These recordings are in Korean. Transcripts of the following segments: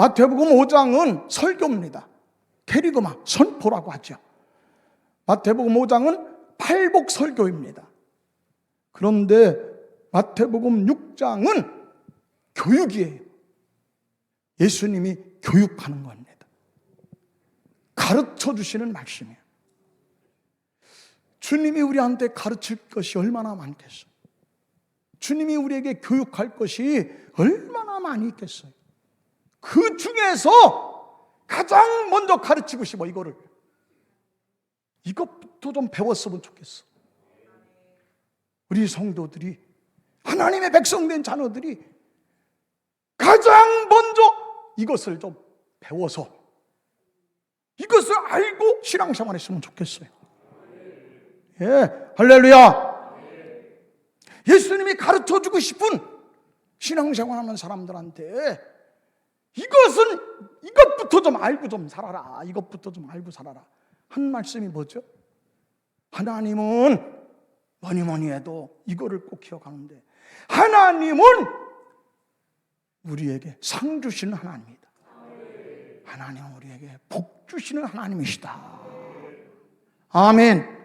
마태복음 5장은 설교입니다. 캐리그마, 선포라고 하죠. 마태복음 5장은 팔복 설교입니다. 그런데 마태복음 6장은 교육이에요. 예수님이 교육하는 겁니다. 가르쳐 주시는 말씀이에요. 주님이 우리한테 가르칠 것이 얼마나 많겠어요. 주님이 우리에게 교육할 것이 얼마나 많이 있겠어요. 그 중에서 가장 먼저 가르치고 싶어 이거를 이것부터 좀 배웠으면 좋겠어. 우리 성도들이 하나님의 백성된 자녀들이 가장 먼저 이것을 좀 배워서 이것을 알고 신앙생활 했으면 좋겠어요. 예, 할렐루야. 예수님이 가르쳐 주고 싶은 신앙생활 하는 사람들한테 이것은 이것부터 좀 알고 좀 살아라. 이것부터 좀 알고 살아라. 한 말씀이 뭐죠? 하나님은 뭐니 뭐니 해도 이거를 꼭 기억하는데 하나님은 우리에게 상 주시는 하나님이다. 하나님은 우리에게 복 주시는 하나님이시다. 아멘.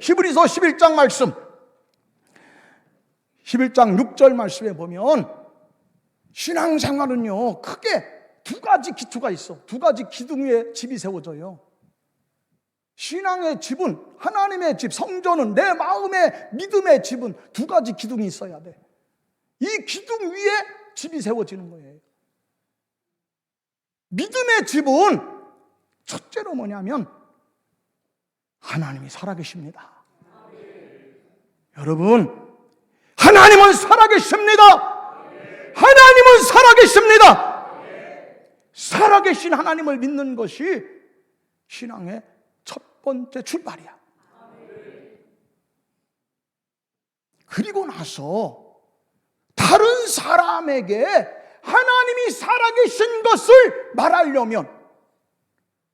히브리서 11장 말씀 11장 6절 말씀에 보면 신앙생활은요 크게 두 가지 기초가 있어. 두 가지 기둥 위에 집이 세워져요. 신앙의 집은 하나님의 집 성전은 내 마음의 믿음의 집은 두 가지 기둥이 있어야 돼 이 기둥 위에 집이 세워지는 거예요. 믿음의 집은 첫째로 뭐냐면 하나님이 살아계십니다. 여러분 하나님은 살아계십니다. 하나님은 살아계십니다. 살아계신 하나님을 믿는 것이 신앙의 첫 번째 출발이야. 그리고 나서 다른 사람에게 하나님이 살아계신 것을 말하려면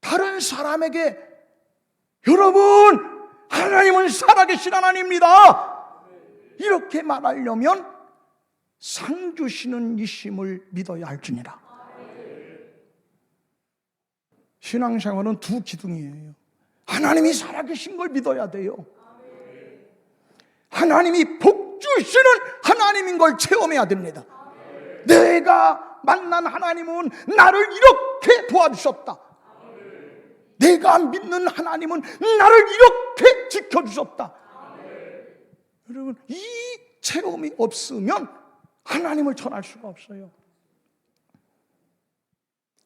다른 사람에게 여러분 하나님은 살아계신 하나님입니다. 이렇게 말하려면 상 주시는 이심을 믿어야 할지니라. 신앙생활은 두 기둥이에요. 하나님이 살아계신 걸 믿어야 돼요. 하나님이 복 주시는 하나님인 걸 체험해야 됩니다. 내가 만난 하나님은 나를 이렇게 도와주셨다. 내가 믿는 하나님은 나를 이렇게 지켜주셨다. 여러분, 이 체험이 없으면 하나님을 전할 수가 없어요.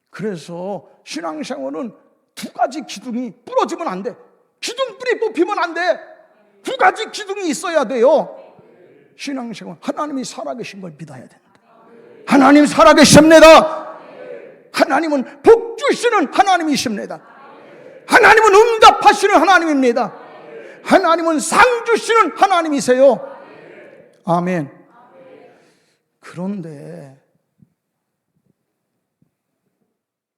그래서 신앙생활은 두 가지 기둥이 부러지면 안 돼. 기둥불이 뽑히면 안 돼. 두 가지 기둥이 있어야 돼요. 신앙생활, 하나님이 살아계신 걸 믿어야 된다. 하나님 살아계십니다. 하나님은 복 주시는 하나님이십니다. 하나님은 응답하시는 하나님입니다. 하나님은 상 주시는 하나님이세요. 아멘. 그런데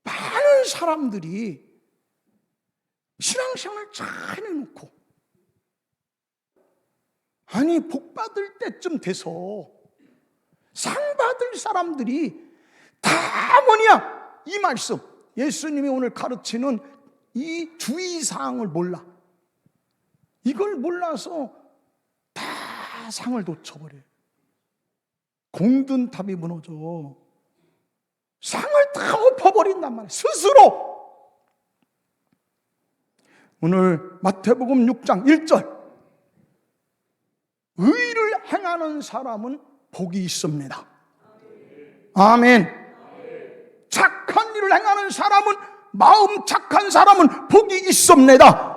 많은 사람들이 신앙생활 잘 해놓고 아니 복 받을 때쯤 돼서 상 받을 사람들이 다 뭐냐? 이 말씀. 예수님이 오늘 가르치는 이 주의 사항을 몰라. 이걸 몰라서 다 상을 놓쳐버려요. 공든 탑이 무너져. 상을 다 엎어버린단 말이에요. 스스로. 오늘 마태복음 6장 1절. 의를 행하는 사람은 복이 있습니다. 아멘. 착한 일을 행하는 사람은 마음 착한 사람은 복이 있습니다.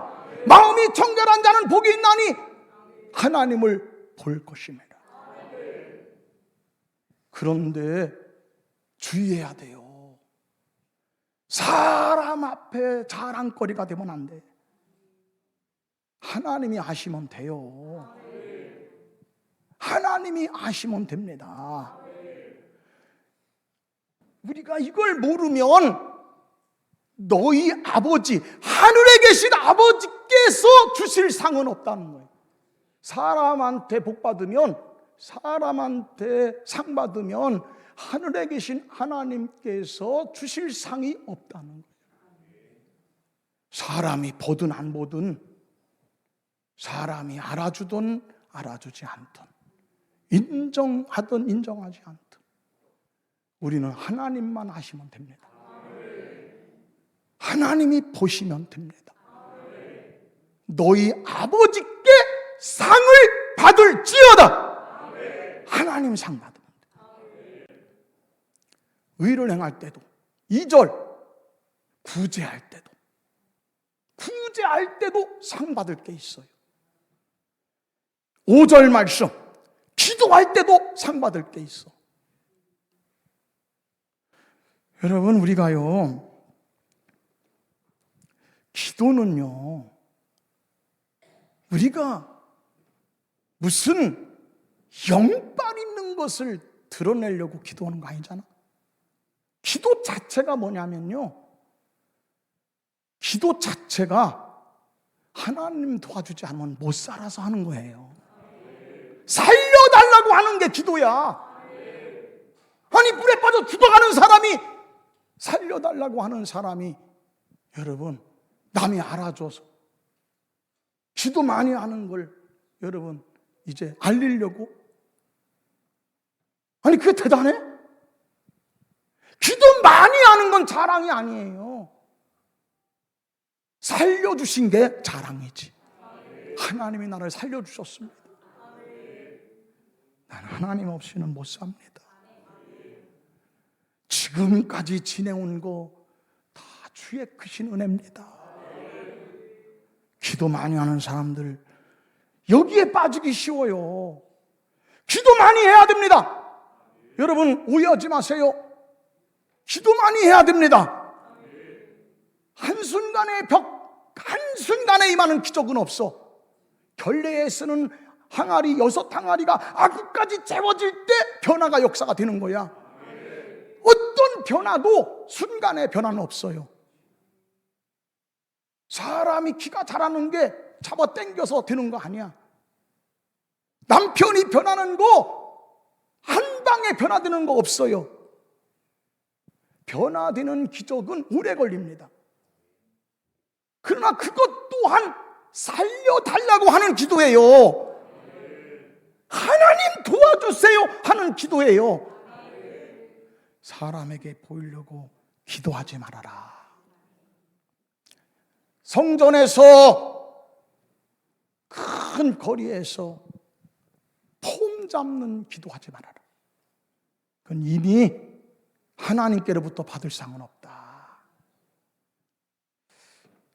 마음이 청결한 자는 복이 있나니 하나님을 볼 것입니다. 그런데 주의해야 돼요. 사람 앞에 자랑거리가 되면 안 돼. 하나님이 아시면 돼요. 하나님이 아시면 됩니다. 우리가 이걸 모르면 너희 아버지, 하늘에 계신 아버지께서 주실 상은 없다는 거예요. 사람한테 복 받으면, 사람한테 상 받으면 하늘에 계신 하나님께서 주실 상이 없다는 거예요. 사람이 보든 안 보든 사람이 알아주든 알아주지 않든 인정하든 인정하지 않든 우리는 하나님만 하시면 됩니다. 하나님이 보시면 됩니다. 너희 아버지께 상을 받을지어다. 하나님 상 돼. 의를 행할 때도 2절 구제할 때도 구제할 때도 상 받을 게 있어요. 5절 말씀 기도할 때도 상 받을 게 있어. 여러분 우리가요 기도는요 우리가 무슨 영빨 있는 것을 드러내려고 기도하는 거 아니잖아. 기도 자체가 뭐냐면요. 기도 자체가 하나님 도와주지 않으면 못 살아서 하는 거예요. 살려달라고 하는 게 기도야. 아니, 물에 빠져 죽어가는 사람이 살려달라고 하는 사람이 여러분, 남이 알아줘서 기도 많이 하는 걸 여러분 이제 알리려고 아니 그게 대단해? 기도 많이 하는 건 자랑이 아니에요. 살려주신 게 자랑이지. 하나님이 나를 살려주셨습니다. 난 하나님 없이는 못 삽니다. 지금까지 지내온 거 다 주의 크신 은혜입니다. 기도 많이 하는 사람들 여기에 빠지기 쉬워요. 기도 많이 해야 됩니다. 여러분 오해하지 마세요. 기도 많이 해야 됩니다. 한순간에 벽, 한순간에 임하는 기적은 없어. 결례에 쓰는 항아리, 여섯 항아리가 아구까지 채워질 때 변화가 역사가 되는 거야. 어떤 변화도 순간에 변화는 없어요. 사람이 기가 자라는 게 잡아 당겨서 되는 거 아니야. 남편이 변하는 거 한 방에 변화되는 거 없어요. 변화되는 기적은 오래 걸립니다. 그러나 그것 또한 살려달라고 하는 기도예요. 하나님 도와주세요 하는 기도예요. 사람에게 보이려고 기도하지 말아라. 성전에서 큰 거리에서 폼 잡는 기도하지 말아라. 그건 이미 하나님께로부터 받을 상은 없다.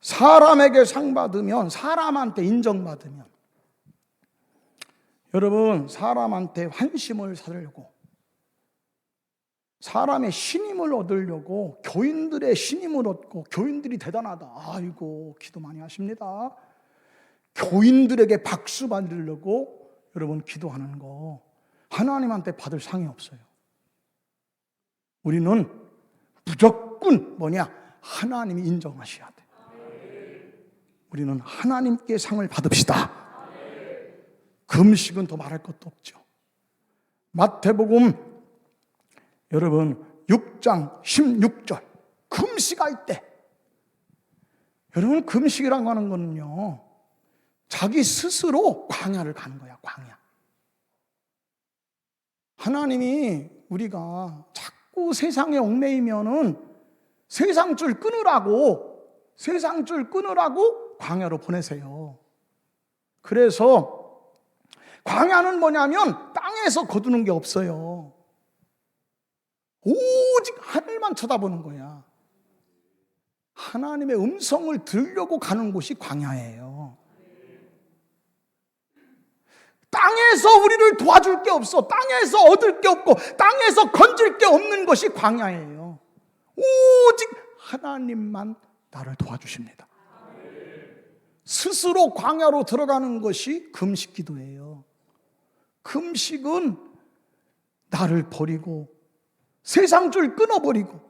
사람에게 상 받으면 사람한테 인정받으면 여러분 사람한테 환심을 사려고 사람의 신임을 얻으려고 교인들의 신임을 얻고 교인들이 대단하다. 아이고 기도 많이 하십니다. 교인들에게 박수 받으려고 여러분 기도하는 거 하나님한테 받을 상이 없어요. 우리는 무조건 뭐냐 하나님이 인정하셔야 돼. 우리는 하나님께 상을 받읍시다. 금식은 더 말할 것도 없죠. 마태복음 여러분 6장 16절 금식할 때 여러분 금식이라고 하는 거는요 자기 스스로 광야를 가는 거야 광야 하나님이 우리가 자꾸 세상에 얽매이면은 세상 줄 끊으라고 세상 줄 끊으라고 광야로 보내세요 그래서 광야는 뭐냐면 땅에서 거두는 게 없어요 오직 하늘만 쳐다보는 거야. 하나님의 음성을 들으려고 가는 곳이 광야예요. 땅에서 우리를 도와줄 게 없어. 땅에서 얻을 게 없고, 땅에서 건질 게 없는 것이 광야예요. 오직 하나님만 나를 도와주십니다. 스스로 광야로 들어가는 것이 금식 기도예요. 금식은 나를 버리고 세상 줄 끊어버리고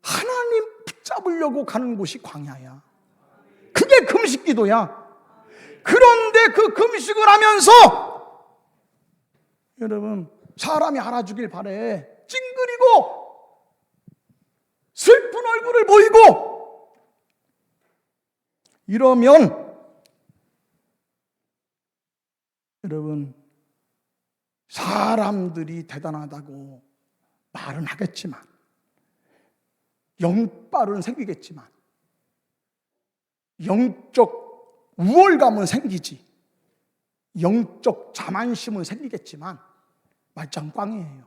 하나님 붙잡으려고 가는 곳이 광야야. 그게 금식 기도야. 그런데 그 금식을 하면서 여러분 사람이 알아주길 바래. 찡그리고 슬픈 얼굴을 보이고 이러면 여러분 사람들이 대단하다고 말은 하겠지만 영빨은 생기겠지만 영적 우월감은 생기지 영적 자만심은 생기겠지만 말짱 꽝이에요.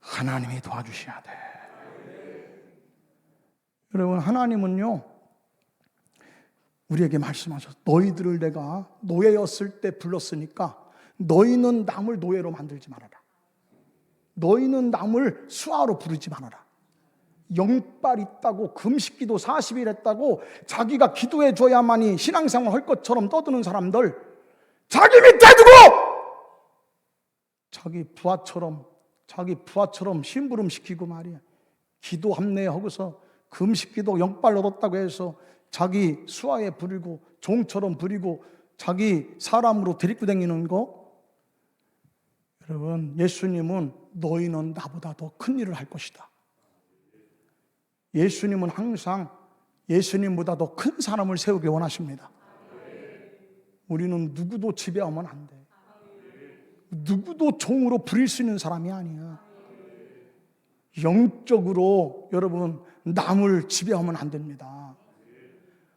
하나님이 도와주셔야 돼. 여러분 하나님은요 우리에게 말씀하셔서 너희들을 내가 노예였을 때 불렀으니까 너희는 남을 노예로 만들지 말아라. 너희는 남을 수하로 부르지 말아라. 영빨 있다고 금식기도 40일 했다고 자기가 기도해 줘야만이 신앙생활 할 것처럼 떠드는 사람들 자기 밑에 두고 자기 부하처럼 자기 부하처럼 심부름 시키고 말이야. 기도 합례하고서 금식기도 영빨 얻었다고 해서 자기 수하에 부리고 종처럼 부리고 자기 사람으로 다니는 거 여러분 예수님은 너희는 나보다 더 큰 일을 할 것이다. 예수님은 항상 예수님보다 더 큰 사람을 세우기 원하십니다. 우리는 누구도 지배하면 안 돼. 누구도 종으로 부릴 수 있는 사람이 아니야. 영적으로 여러분 남을 지배하면 안 됩니다.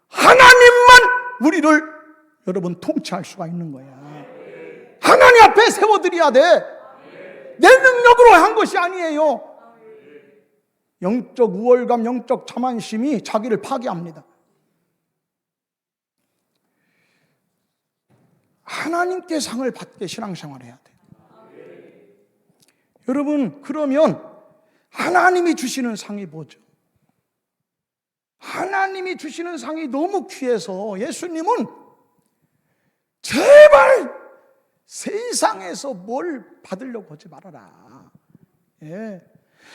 하나님만 우리를 여러분 통치할 수가 있는 거야. 하나님 앞에 세워드려야 돼. 내 능력으로 한 것이 아니에요. 영적 우월감, 영적 자만심이 자기를 파괴합니다. 하나님께 상을 받게 신앙생활 해야 돼. 여러분, 그러면 하나님이 주시는 상이 뭐죠? 하나님이 주시는 상이 너무 귀해서 예수님은 제발 세상에서 뭘 받으려고 하지 말아라. 예.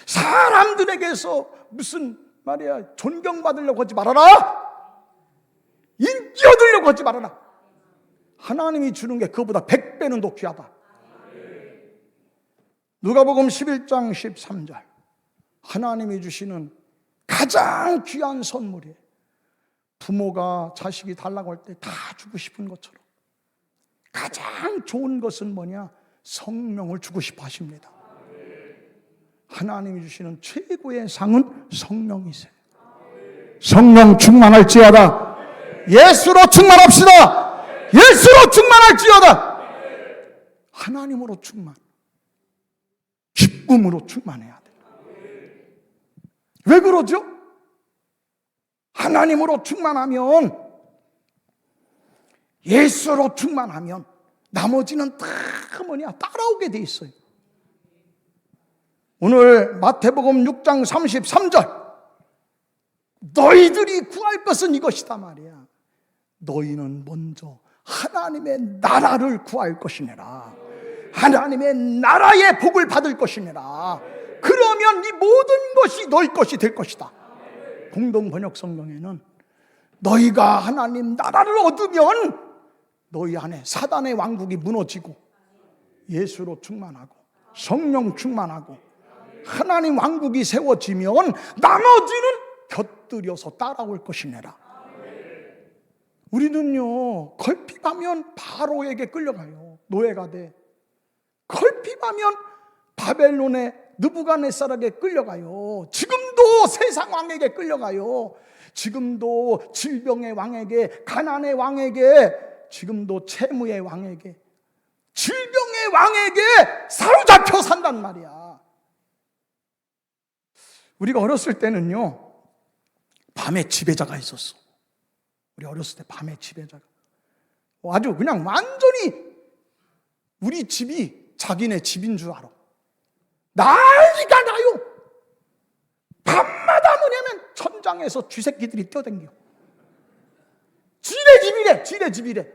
사람들에게서 무슨 말이야 존경받으려고 하지 말아라. 인기 얻으려고 하지 말아라. 하나님이 주는 게 그보다 100배는 더 귀하다. 누가복음 11장 13절. 하나님이 주시는 가장 귀한 선물이에요. 부모가 자식이 달라고 할 때 다 주고 싶은 것처럼 가장 좋은 것은 뭐냐? 성령을 주고 싶어 하십니다. 하나님이 주시는 최고의 상은 성령이세요. 성령 충만할지어다. 예수로 충만합시다. 예수로 충만할지어다. 하나님으로 충만. 기쁨으로 충만해야 돼. 왜 그러죠? 하나님으로 충만하면 예수로 충만하면 나머지는 다 뭐냐 따라오게 돼 있어요. 오늘 마태복음 6장 33절 너희들이 구할 것은 이것이다 말이야. 너희는 먼저 하나님의 나라를 구할 것이니라. 하나님의 나라의 복을 받을 것이니라. 그러면 이 모든 것이 너희 것이 될 것이다. 공동 번역 성경에는 너희가 하나님 나라를 얻으면 너희 안에 사단의 왕국이 무너지고 예수로 충만하고 성령 충만하고 하나님 왕국이 세워지면 나머지는 곁들여서 따라올 것이니라. 우리는요 걸핏하면 바로에게 끌려가요 노예가 돼. 걸핏하면 바벨론의 느부갓네살에게 끌려가요. 지금도 세상 왕에게 끌려가요. 지금도 질병의 왕에게, 가난의 왕에게, 지금도 채무의 왕에게, 질병의 왕에게 사로잡혀 산단 말이야. 우리가 어렸을 때는요, 밤에 지배자가 있었어. 우리 어렸을 때 밤에 지배자가. 아주 그냥 완전히 우리 집이 자기네 집인 줄 알아. 난리가 나요. 밤마다 뭐냐면 천장에서 쥐새끼들이 뛰어댕겨. 지네 집이래, 지네 집이래.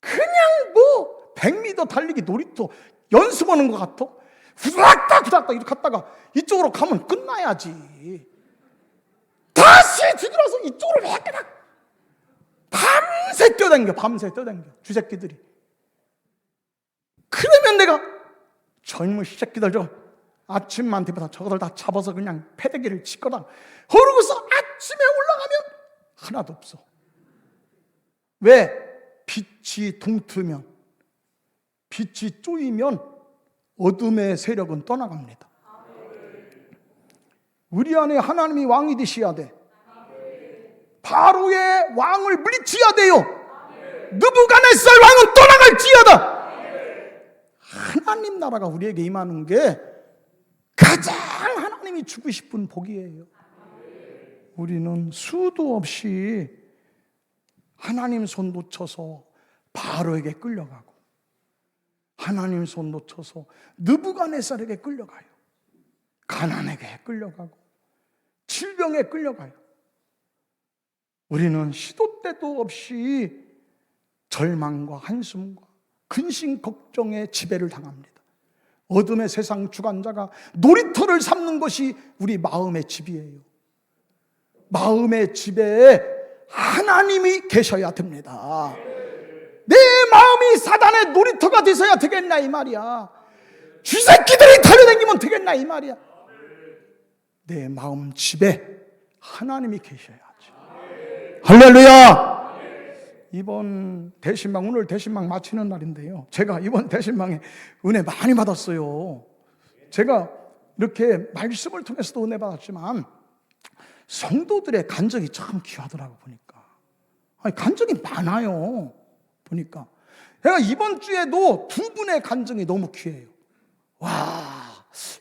그냥 뭐 100m 달리기 놀이터 연습하는 것 같아. 후닥닥 후닥닥 이렇게 갔다가 이쪽으로 가면 끝나야지. 다시 뒤돌아서 이쪽으로 해까닥 밤새 뛰어댕겨, 밤새 뛰어댕겨. 쥐새끼들이. 그러면 내가 젊은 새끼들 저 아침만 되면 저거들 다 잡아서 그냥 패대기를 치거나 그러고서 아침에 올라가면 하나도 없어. 왜? 빛이 동트면 빛이 쪼이면 어둠의 세력은 떠나갑니다. 우리 안에 하나님이 왕이 되셔야 돼. 바로의 왕을 물리쳐야 돼요. 느부갓네살 왕은 떠나갈지어다. 하나님 나라가 우리에게 임하는 게 가장 하나님이 주고 싶은 복이에요. 우리는 수도 없이 하나님 손 놓쳐서 바로에게 끌려가고 하나님 손 놓쳐서 느부갓네살에게 끌려가요. 가난에게 끌려가고 질병에 끌려가요. 우리는 시도 때도 없이 절망과 한숨과 근심 걱정의 지배를 당합니다. 어둠의 세상 주관자가 놀이터를 삼는 것이 우리 마음의 집이에요. 마음의 집에 하나님이 계셔야 됩니다. 내 마음이 사단의 놀이터가 되어야 되겠나 이 말이야. 쥐새끼들이 달려다니면 되겠나 이 말이야. 내 마음 집에 하나님이 계셔야지. 할렐루야! 이번 대신방 오늘 대신방 마치는 날인데요. 제가 이번 대신방에 은혜 많이 받았어요. 제가 이렇게 말씀을 통해서도 은혜 받았지만 성도들의 간증이 참 귀하더라고 보니까. 아니 간증이 많아요. 보니까. 제가 이번 주에도 두 분의 간증이 너무 귀해요. 와,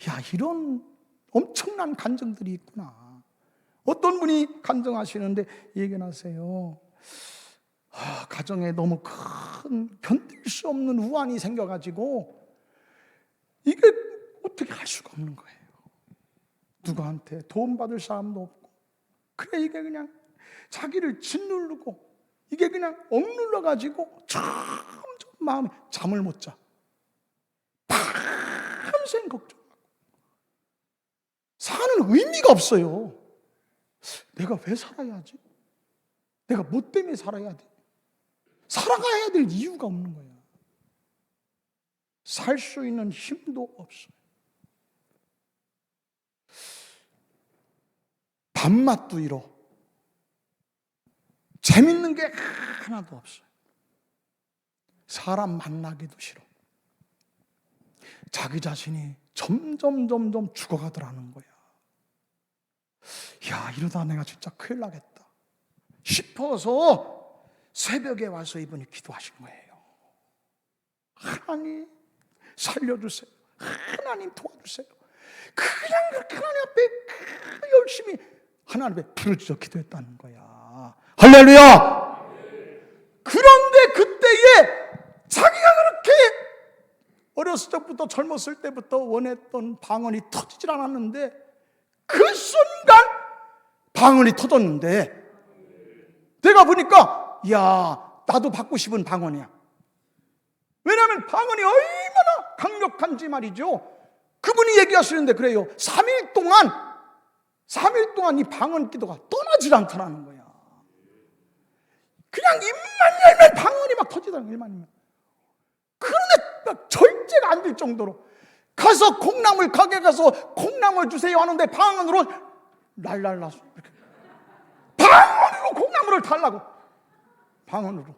야 이런 엄청난 간증들이 있구나. 어떤 분이 간증하시는데 얘기하세요. 아, 가정에 너무 큰 견딜 수 없는 우환이 생겨가지고 이게 어떻게 할 수가 없는 거예요. 누구한테 도움 받을 사람도 없고 그래 이게 그냥 자기를 짓누르고 이게 그냥 억눌러 가지고 점점 마음에 잠을 못 자. 밤생 걱정하고 사는 의미가 없어요. 내가 왜 살아야 하지? 내가 뭐 때문에 살아야 돼? 살아가야 될 이유가 없는 거야. 살 수 있는 힘도 없어요. 밥맛도 잃어. 재밌는 게 하나도 없어요. 사람 만나기도 싫어. 자기 자신이 점점 점점 죽어가더라는 거야. 야, 이러다 내가 진짜 큰일 나겠다. 싶어서 새벽에 와서 이분이 기도하신 거예요. 하나님, 살려주세요. 하나님 도와주세요. 그냥 그렇게 하나님 앞에 열심히 하나님 앞에 부르짖어 기도했다는 거야. 할렐루야! 그런데 그때에 자기가 그렇게 어렸을 적부터 젊었을 때부터 원했던 방언이 터지질 않았는데 그 순간 방언이 터졌는데 내가 보니까 야 나도 받고 싶은 방언이야. 왜냐하면 방언이 얼마나 강력한지 말이죠. 그분이 얘기하시는데 그래요. 3일 동안 3일 동안 이 방언 기도가 떠나질 않더라는 거야. 그냥 입만 열면 방언이 막 터지더라는 입만 열면. 그런데 막 절제가 안 될 정도로. 가서 콩나물 가게 가서 콩나물 주세요 하는데 방언으로 날날나서 이렇게. 방언으로 콩나물을 달라고. 방언으로.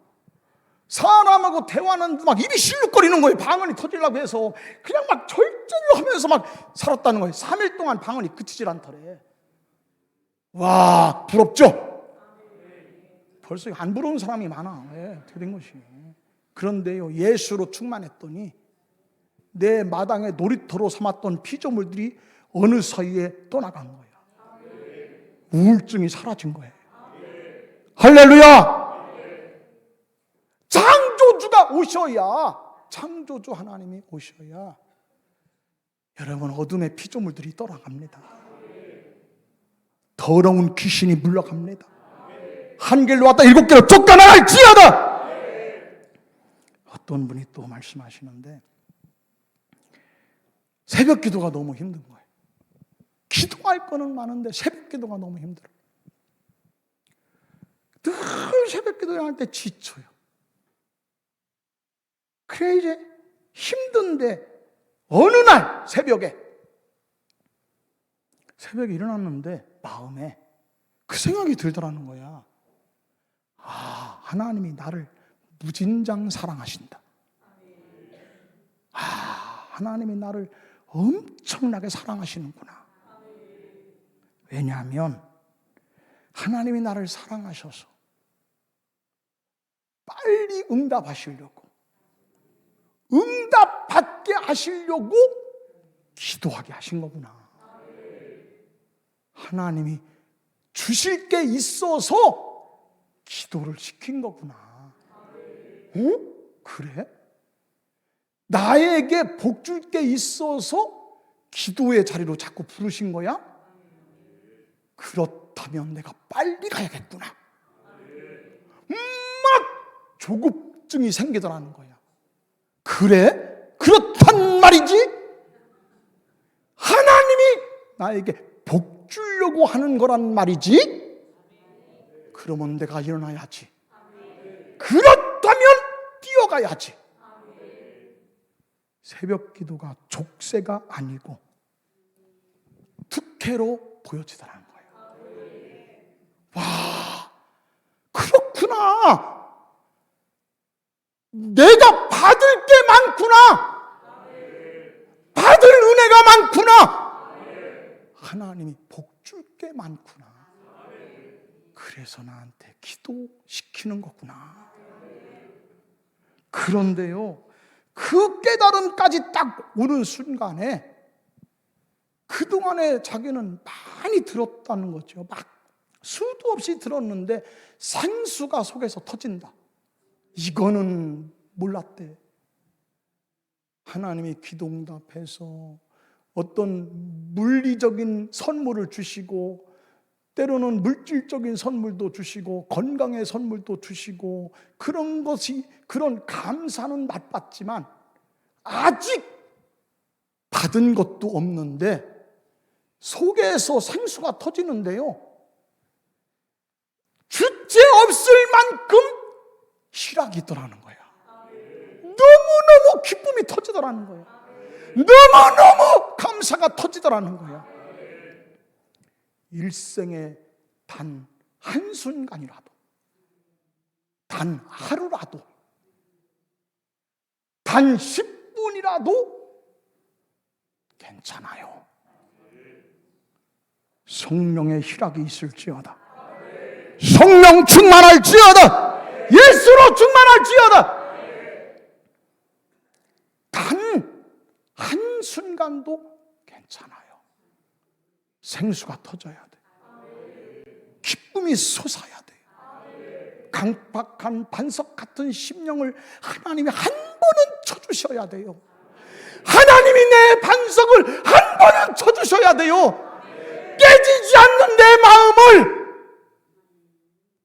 사람하고 대화는 막 입이 실룩거리는 거예요 방언이 터지려고 해서. 그냥 막 절제를 하면서 막 살았다는 거예요. 3일 동안 방언이 그치질 않더래. 와 부럽죠? 벌써 안 부러운 사람이 많아 왜? 어떻게 된 것이 그런데요 예수로 충만했더니 내 마당에 놀이터로 삼았던 피조물들이 어느 사이에 떠나간 거야. 우울증이 사라진 거예요. 할렐루야! 창조주가 오셔야, 창조주 하나님이 오셔야, 여러분, 어둠의 피조물들이 떠나갑니다. 더러운 귀신이 물러갑니다. 한 길로 왔다 일곱 길로 쫓겨나갈지어다! 어떤 분이 또 말씀하시는데, 새벽 기도가 너무 힘든 거예요. 기도할 거는 많은데 새벽 기도가 너무 힘들어요. 늘 새벽 기도를 할 때 지쳐요. 그래 이제 힘든데 어느 날 새벽에 새벽에 일어났는데 마음에 그 생각이 들더라는 거야. 아, 하나님이 나를 무진장 사랑하신다. 아, 하나님이 나를 엄청나게 사랑하시는구나. 왜냐하면 하나님이 나를 사랑하셔서 빨리 응답하시려고 응답받게 하시려고 기도하게 하신 거구나. 하나님이 주실 게 있어서 기도를 시킨 거구나. 어? 그래? 나에게 복 줄 게 있어서 기도의 자리로 자꾸 부르신 거야? 그렇다면 내가 빨리 가야겠구나. 막 조급증이 생기더라는 거야. 그래? 그렇단 말이지? 하나님이 나에게 복 주려고 하는 거란 말이지? 그러면 내가 일어나야지. 그렇다면 뛰어가야지. 새벽 기도가 족쇄가 아니고 특혜로 보여지더라는 거예요. 와, 그렇구나. 내가 받을 게 많구나. 받을 은혜가 많구나. 하나님이 복 줄 게 많구나. 그래서 나한테 기도시키는 거구나. 그런데요, 그 깨달음까지 딱 오는 순간에 그동안에 자기는 많이 들었다는 거죠. 막 수도 없이 들었는데 생수가 속에서 터진다. 이거는 몰랐대. 하나님이 기도응답해서 어떤 물리적인 선물을 주시고 때로는 물질적인 선물도 주시고 건강의 선물도 주시고 그런 것이 그런 감사는 맛봤지만 아직 받은 것도 없는데 속에서 생수가 터지는데요. 주체 없을 만큼 희락이 있더라는 거야. 너무너무 기쁨이 터지더라는 거야. 너무너무 감사가 터지더라는 거야. 일생에 단 한순간이라도, 단 하루라도, 단 10분이라도 괜찮아요. 성령의 희락이 있을지어다. 성령 충만할지어다. 예수로 충만할지어다. 단 한순간도 괜찮아요. 생수가 터져야 돼. 기쁨이 솟아야 돼. 강박한 반석 같은 심령을 하나님이 한 번은 쳐주셔야 돼요. 하나님이 내 반석을 한 번은 쳐주셔야 돼요. 깨지지 않는 내 마음을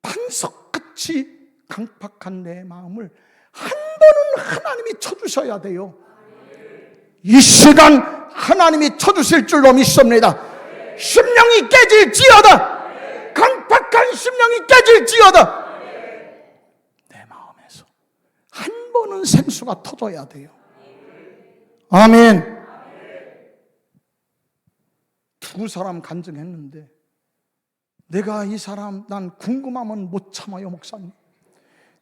반석같이 강팍한 내 마음을 한 번은 하나님이 쳐주셔야 돼요. 이 시간 하나님이 쳐주실 줄로 믿습니다. 심령이 깨질지어다. 강팍한 심령이 깨질지어다. 내 마음에서 한 번은 생수가 터져야 돼요. 아멘. 두 사람 간증했는데 내가 이 사람 난 궁금하면 못 참아요 목사님.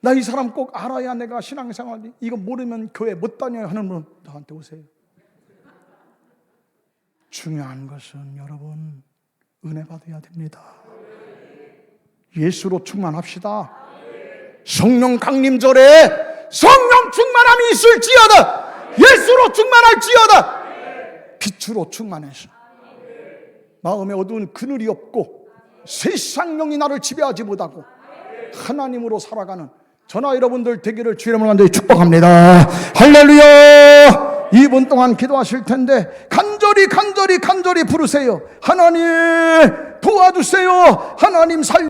나 이 사람 꼭 알아야 내가 신앙생활 이거 모르면 교회 못 다녀요 하는 분 나한테 오세요. 중요한 것은 여러분 은혜 받아야 됩니다. 예수로 충만합시다. 성령 강림절에 성령 충만함이 있을지어다. 예수로 충만할지어다. 빛으로 충만해서 마음에 어두운 그늘이 없고 세상 영이 나를 지배하지 못하고 하나님으로 살아가는 전화 여러분들 되기를 주님을 간절히 축복합니다. 할렐루야! 2분 동안 기도하실 텐데 간절히 간절히 간절히 부르세요. 하나님 도와주세요. 하나님 살